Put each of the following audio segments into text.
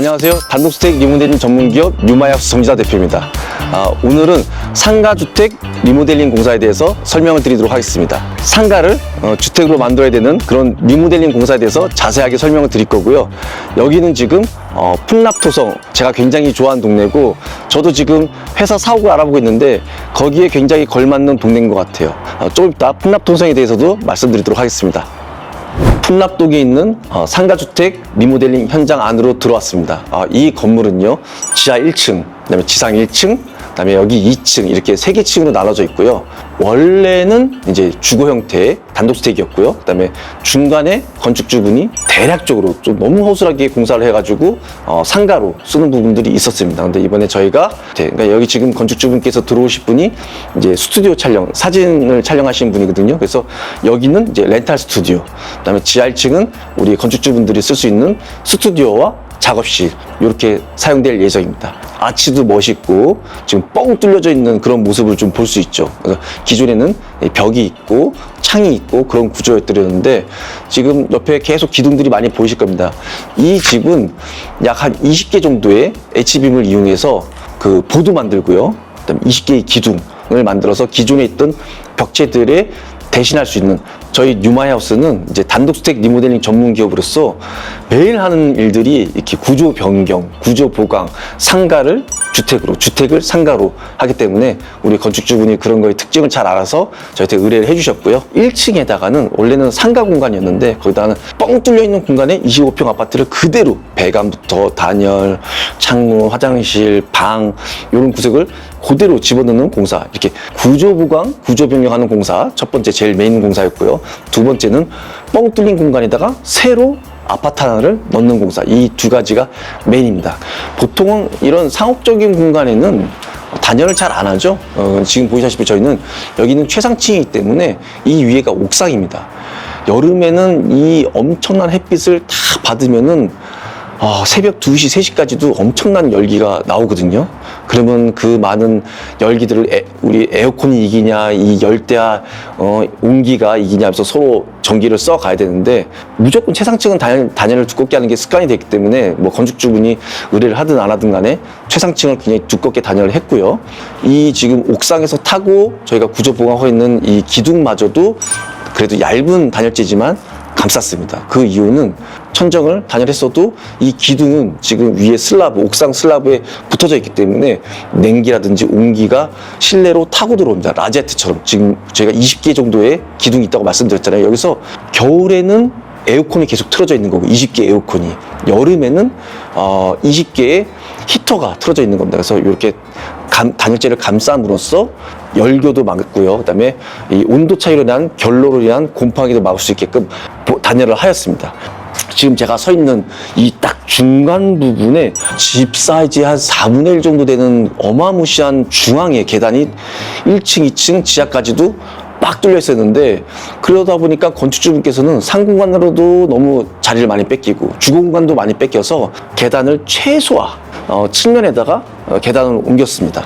안녕하세요. 단독주택 리모델링 전문기업 뉴마이하우스 정지자 대표입니다. 아, 오늘은 상가주택 리모델링 공사에 대해서 설명을 드리도록 하겠습니다. 상가를 어, 주택으로 만들어야 되는 그런 리모델링 공사에 대해서 자세하게 설명을 드릴 거고요. 여기는 지금 어, 풍납토성 제가 굉장히 좋아하는 동네고 저도 지금 회사 사옥을 알아보고 있는데 거기에 굉장히 걸맞는 동네인 것 같아요. 어, 조금 이따 풍납토성에 대해서도 말씀드리도록 하겠습니다. 풍납동에 있는 어, 상가주택 리모델링 현장 안으로 들어왔습니다. 아, 이 건물은요, 지하 1층, 그다음에 지상 1층, 그다음에 여기 2층 이렇게 세 개 층으로 나눠져 있고요. 원래는 이제 주거 형태의 단독주택이었고요. 그다음에 중간에 건축주분이 대략적으로 좀 너무 허술하게 공사를 해가지고 어, 상가로 쓰는 부분들이 있었습니다. 근데 이번에 저희가 네, 그러니까 여기 지금 건축주분께서 들어오실 분이 이제 스튜디오 촬영, 사진을 촬영하신 분이거든요. 그래서 여기는 이제 렌탈 스튜디오, 그다음에 지하 1층은 우리 건축주분들이 쓸 수 있는 스튜디오와 작업실 이렇게 사용될 예정입니다. 아치도 멋있고 지금 뻥 뚫려져 있는 그런 모습을 좀 볼 수 있죠. 기존에는 벽이 있고 창이 있고 그런 구조였더랬는데 지금 옆에 계속 기둥들이 많이 보이실 겁니다. 이 집은 약 한 20개 정도의 H빔을 이용해서 그 보드 만들고요. 그다음 20개의 기둥을 만들어서 기존에 있던 벽체들의 대신할 수 있는 저희 뉴마이하우스는 이제 단독주택 리모델링 전문 기업으로서 매일 하는 일들이 이렇게 구조 변경, 구조 보강, 상가를 주택으로, 주택을 상가로 하기 때문에 우리 건축주분이 그런 거의 특징을 잘 알아서 저희한테 의뢰를 해주셨고요. 1층에다가는 원래는 상가 공간이었는데 거기다가는 뻥 뚫려 있는 공간에 25평 아파트를 그대로 배관부터 단열, 창문, 화장실, 방 이런 구색을 그대로 집어넣는 공사 이렇게 구조 보강, 구조 변경하는 공사 첫 번째 제일 메인 공사였고요. 두 번째는 뻥 뚫린 공간에다가 새로 아파트 하나를 넣는 공사 이 두 가지가 메인입니다. 보통은 이런 상업적인 공간에는 단열을 잘 안 하죠. 어, 지금 보시다시피 저희는 여기는 최상층이기 때문에 이 위에가 옥상입니다. 여름에는 이 엄청난 햇빛을 다 받으면은 아, 새벽 2시, 3시까지도 엄청난 열기가 나오거든요. 그러면 그 많은 열기들을 에- 우리 에어컨이 이기냐, 이 열대야 어, 온기가 이기냐 하면서 서로 전기를 써 가야 되는데 무조건 최상층은 단열, 단열을 두껍게 하는 게 습관이 됐기 때문에 뭐 건축주분이 의뢰를 하든 안 하든 간에 최상층을 굉장히 두껍게 단열을 했고요. 이 지금 옥상에서 타고 저희가 구조 보강하고 있는 이 기둥마저도 그래도 얇은 단열재지만 감쌌습니다. 그 이유는 천정을 단열했어도 이 기둥은 지금 위에 슬라브, 옥상 슬라브에 붙어져 있기 때문에 냉기라든지 온기가 실내로 타고 들어옵니다. 라제트처럼 지금 저희가 20개 정도의 기둥이 있다고 말씀드렸잖아요. 여기서 겨울에는 에어컨이 계속 틀어져 있는 거고 20개 에어컨이 여름에는 어 20개의 히터가 틀어져 있는 겁니다. 그래서 이렇게 감- 단열재를 감싸므로써 열교도 막고요. 그다음에 이 온도 차이로 인한 결로로 인한 곰팡이도 막을 수 있게끔 보- 단열을 하였습니다. 지금 제가 서 있는 이 딱 중간 부분에 집 사이즈 한 4분의 1 정도 되는 어마무시한 중앙에 계단이 1층, 2층, 지하까지도 빡 뚫려 있었는데 그러다 보니까 건축주분께서는 상공간으로도 너무 자리를 많이 뺏기고 주거 공간도 많이 뺏겨서 계단을 최소화 어, 측면에다가 어, 계단을 옮겼습니다.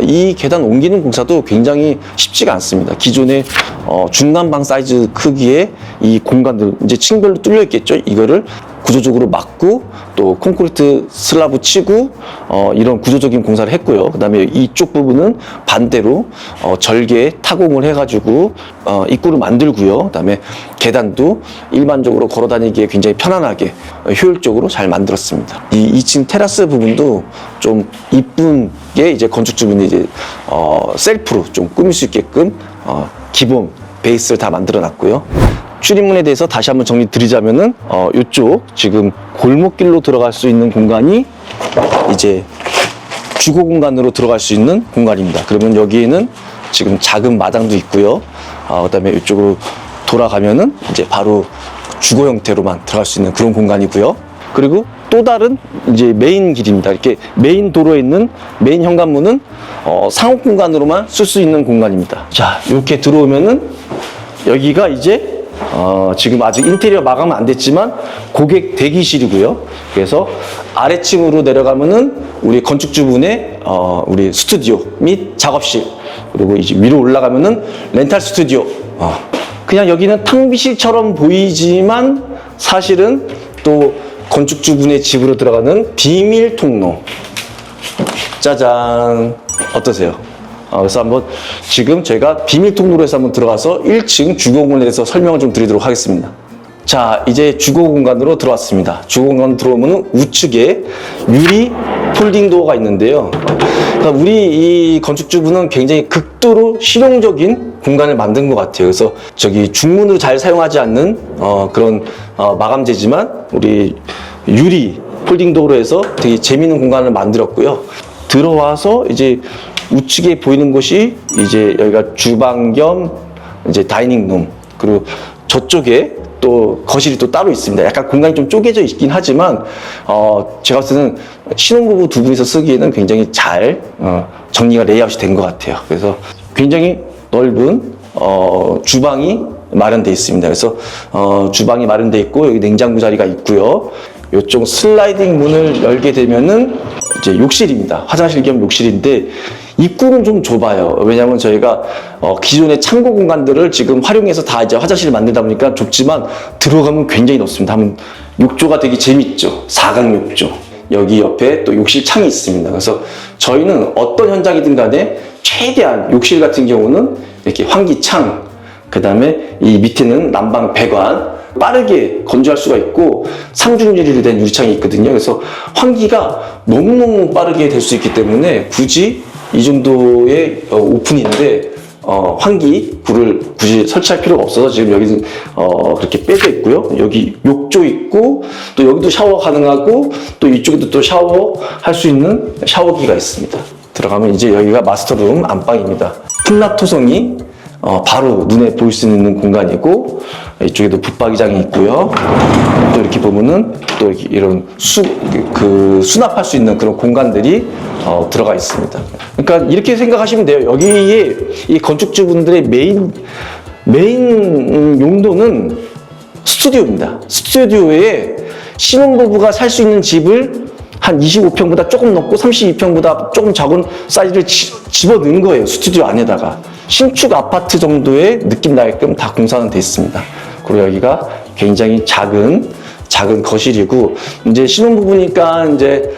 이 계단 옮기는 공사도 굉장히 쉽지가 않습니다. 기존의 어, 중간방 사이즈 크기의 이 공간들 이제 층별로 뚫려 있겠죠. 이거를 구조적으로 막고 또 콘크리트 슬라브 치고 어, 이런 구조적인 공사를 했고요. 그다음에 이쪽 부분은 반대로 어, 절개 타공을 해가지고 어, 입구를 만들고요. 그다음에 계단도 일반적으로 걸어다니기에 굉장히 편안하게 어, 효율적으로 잘 만들었습니다. 이 2층 테라스 부분도 좀 이쁜 게 이제 건축주분이 이제 어, 셀프로 좀 꾸밀 수 있게끔 어, 기본 베이스를 다 만들어 놨고요. 출입문에 대해서 다시 한번 정리 드리자면은 어, 이쪽 지금 골목길로 들어갈 수 있는 공간이 이제 주거 공간으로 들어갈 수 있는 공간입니다. 그러면 여기에는 지금 작은 마당도 있고요. 어, 그다음에 이쪽으로 돌아가면은 이제 바로 주거 형태로만 들어갈 수 있는 그런 공간이고요. 그리고 또 다른 이제 메인 길입니다. 이렇게 메인 도로에 있는 메인 현관문은 어, 상업 공간으로만 쓸 수 있는 공간입니다. 자, 이렇게 들어오면은 여기가 이제 어, 지금 아직 인테리어 마감은 안 됐지만 고객 대기실이고요. 그래서 아래층으로 내려가면은 우리 건축주분의 어, 우리 스튜디오 및 작업실 그리고 이제 위로 올라가면은 렌탈 스튜디오. 어, 그냥 여기는 탕비실처럼 보이지만 사실은 또 건축주분의 집으로 들어가는 비밀 통로. 짜잔. 어떠세요? 아, 그래서 한번 지금 저희가 비밀 통로로 해서 한번 들어가서 1층 주거 공간에 대해서 설명을 좀 드리도록 하겠습니다. 자, 이제 주거 공간으로 들어왔습니다. 주거 공간 들어오면 우측에 유리 폴딩 도어가 있는데요. 그러니까 우리 이 건축주분은 굉장히 극도로 실용적인 공간을 만든 것 같아요. 그래서 저기 중문으로 잘 사용하지 않는 어, 그런 어, 마감재지만 우리 유리 폴딩 도어로 해서 되게 재미있는 공간을 만들었고요. 들어와서 이제 우측에 보이는 곳이 이제 여기가 주방 겸 이제 다이닝룸 그리고 저쪽에 또 거실이 또 따로 있습니다. 약간 공간이 좀 쪼개져 있긴 하지만 어 제가 때는 신혼부부 두 분이서 쓰기에는 굉장히 잘 어, 정리가 레이아웃이 된 것 같아요. 그래서 굉장히 넓은 어 주방이 마련되어 있습니다. 그래서 어 주방이 마련되어 있고 여기 냉장고 자리가 있고요. 이쪽 슬라이딩 문을 열게 되면은 이제 욕실입니다. 화장실 겸 욕실인데 입구는 좀 좁아요. 왜냐하면 저희가 어, 기존의 창고 공간들을 지금 활용해서 다 이제 화장실을 만들다 보니까 좁지만 들어가면 굉장히 넓습니다. 한번 욕조가 되게 재밌죠. 사각 욕조. 여기 옆에 또 욕실 창이 있습니다. 그래서 저희는 어떤 현장이든 간에 최대한 욕실 같은 경우는 이렇게 환기창, 그 다음에 이 밑에는 난방 배관, 빠르게 건조할 수가 있고 삼중 유리로 된 유리창이 있거든요. 그래서 환기가 너무너무 빠르게 될 수 있기 때문에 굳이 이 정도의 어, 오픈인데 어, 환기 굴을 굳이 설치할 필요가 없어서 지금 여기는 어, 그렇게 빼져 있고요. 여기 욕조 있고 또 여기도 샤워 가능하고 또 이쪽에도 또 샤워 할 수 있는 샤워기가 있습니다. 들어가면 이제 여기가 마스터룸 안방입니다. 플랍 토성이 어, 바로 눈에 보일 수 있는 공간이고 이쪽에도 붙박이장이 있고요. 또 이렇게 보면은 또 이렇게 이런 수, 그 수납할 수 있는 그런 공간들이 어, 들어가 있습니다. 그러니까 이렇게 생각하시면 돼요. 여기에 이 건축주분들의 메인 메인 음, 용도는 스튜디오입니다. 스튜디오에 신혼부부가 살 수 있는 집을 한 25평보다 조금 넘고 32평보다 조금 작은 사이즈를 지- 집어넣은 거예요. 스튜디오 안에다가. 신축 아파트 정도의 느낌 나게끔 다 공사는 돼 있습니다. 그리고 여기가 굉장히 작은, 작은 거실이고, 이제 신혼부부니까 이제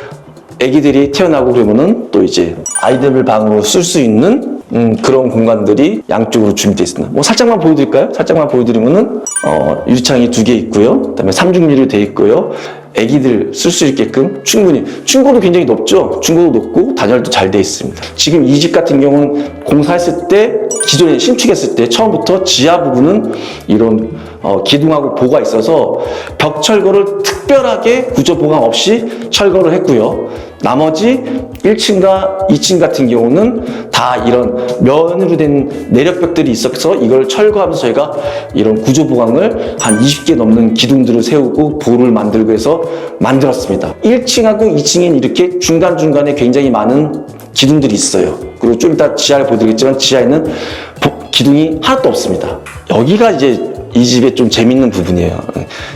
아기들이 태어나고 그러면은 또 이제 아이들 방으로 쓸 수 있는 음, 그런 공간들이 양쪽으로 준비되어 있습니다. 뭐 살짝만 보여드릴까요? 살짝만 보여드리면은 어, 유리창이 두 개 있고요. 그다음에 삼중유리로 되어 있고요. 아기들 쓸 수 있게끔 충분히 충고도 굉장히 높죠. 충고도 높고 단열도 잘 되어 있습니다. 지금 이 집 같은 경우는 공사했을 때 기존에 신축했을 때 처음부터 지하 부분은 이런 어, 기둥하고 보가 있어서 벽 철거를 특별하게 구조 보강 없이 철거를 했고요. 나머지 1층과 2층 같은 경우는 다 이런 면으로 된 내력벽들이 있어서 이걸 철거하면서 저희가 이런 구조 보강을 한 20개 넘는 기둥들을 세우고 보를 만들고 해서 만들었습니다. 1층하고 2층엔 이렇게 중간중간에 굉장히 많은 기둥들이 있어요. 그리고 좀 이따 지하를 보여드리겠지만 지하에는 보- 기둥이 하나도 없습니다. 여기가 이제 이 집의 좀 재밌는 부분이에요.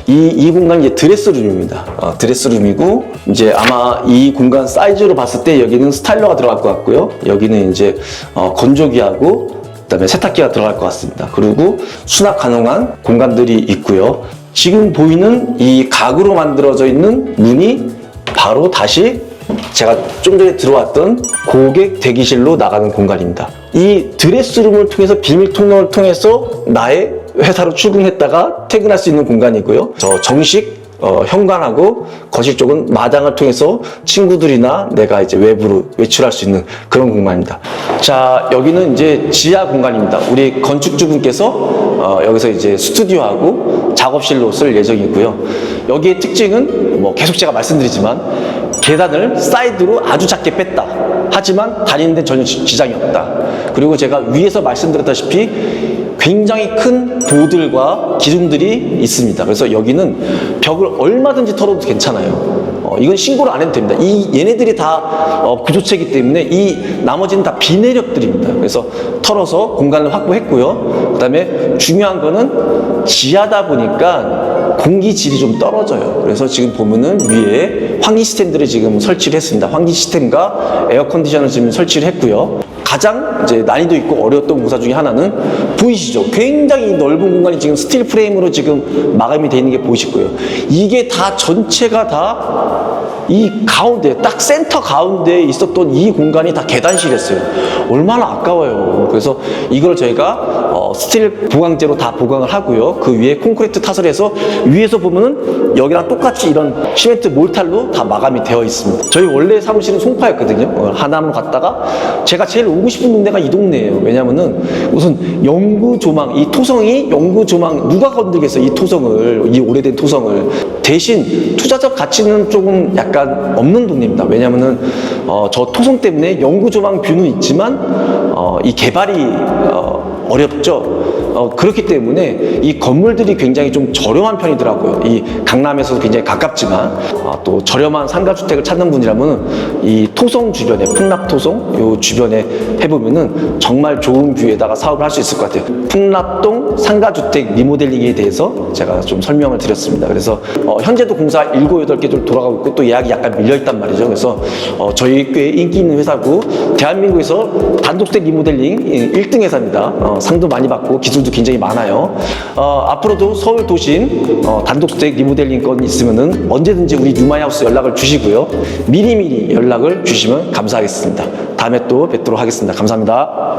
이, 이 공간이 이제 드레스룸입니다. 어, 드레스룸이고, 이제 아마 이 공간 사이즈로 봤을 때 여기는 스타일러가 들어갈 것 같고요. 여기는 이제 어, 건조기하고, 그 다음에 세탁기가 들어갈 것 같습니다. 그리고 수납 가능한 공간들이 있고요. 지금 보이는 이 가구로 만들어져 있는 문이 바로 다시 제가 좀 전에 들어왔던 고객 대기실로 나가는 공간입니다. 이 드레스룸을 통해서 비밀 통로를 통해서 나의 회사로 출근했다가 퇴근할 수 있는 공간이고요. 저 정식 어, 현관하고 거실 쪽은 마당을 통해서 친구들이나 내가 이제 외부로 외출할 수 있는 그런 공간입니다. 자, 여기는 이제 지하 공간입니다. 우리 건축주분께서 어, 여기서 이제 스튜디오하고 작업실로 쓸 예정이고요. 여기의 특징은 뭐 계속 제가 말씀드리지만 계단을 사이드로 아주 작게 뺐다. 하지만 다니는 데 전혀 지- 지장이 없다. 그리고 제가 위에서 말씀드렸다시피 굉장히 큰 보들과 기둥들이 있습니다. 그래서 여기는 벽을 얼마든지 털어도 괜찮아요. 어, 이건 신고를 안 해도 됩니다. 이 얘네들이 다 어, 구조체이기 때문에 이 나머지는 다 비내력들입니다. 그래서 털어서 공간을 확보했고요. 그다음에 중요한 거는 지하다 보니까 공기 질이 좀 떨어져요. 그래서 지금 보면은 위에 환기 시스템들을 지금 설치를 했습니다. 환기 시스템과 에어 컨디션을 지금 설치를 했고요. 가장 이제 난이도 있고 어려웠던 공사 중에 하나는 보이시죠? 굉장히 넓은 공간이 지금 스틸 프레임으로 지금 마감이 되어 있는 게 보이실 거예요. 이게 다 전체가 다 이 가운데 딱 센터 가운데에 있었던 이 공간이 다 계단실이었어요. 얼마나 아까워요. 그래서 이걸 저희가 어, 스틸 보강제로 다 보강을 하고요. 그 위에 콘크리트 타설 해서 위에서 보면은 여기랑 똑같이 이런 시멘트 몰탈로 다 마감이 되어 있습니다. 저희 원래 사무실은 송파였거든요. 어, 하남으로 갔다가 제가 제일 오고 싶은 동네가 이 동네예요. 왜냐면은 우선 영구 조망, 이 토성이 영구 조망 누가 건들겠어 이 토성을 이 오래된 토성을 대신 투자적 가치는 조금 약간 없는 동네입니다. 왜냐면은 어, 저 토성 때문에 영구 조망 뷰는 있지만 어, 이 개발이 어, 어렵죠. 어, 그렇기 때문에 이 건물들이 굉장히 좀 저렴한 편이더라고요. 이 강남에서 굉장히 가깝지만 아, 또 저렴한 상가주택을 찾는 분이라면 이 토성 주변에 풍납 토성 요 주변에 해보면은 정말 좋은 뷰에다가 사업을 할 수 있을 것 같아요. 풍납동 상가주택 리모델링에 대해서 제가 좀 설명을 드렸습니다. 그래서 어, 현재도 공사 7, 8개 좀 돌아가고 있고 또 예약이 약간 밀려있단 말이죠. 그래서 어, 저희 꽤 인기 있는 회사고 대한민국에서 단독주택 리모델링 1등 회사입니다. 어, 상도 많이 받고 기술 도 굉장히 많아요. 어, 앞으로도 서울 도심 어, 단독주택 리모델링 건 있으면은 언제든지 우리 뉴마이하우스 연락을 주시고요. 미리미리 연락을 주시면 감사하겠습니다. 다음에 또 뵙도록 하겠습니다. 감사합니다.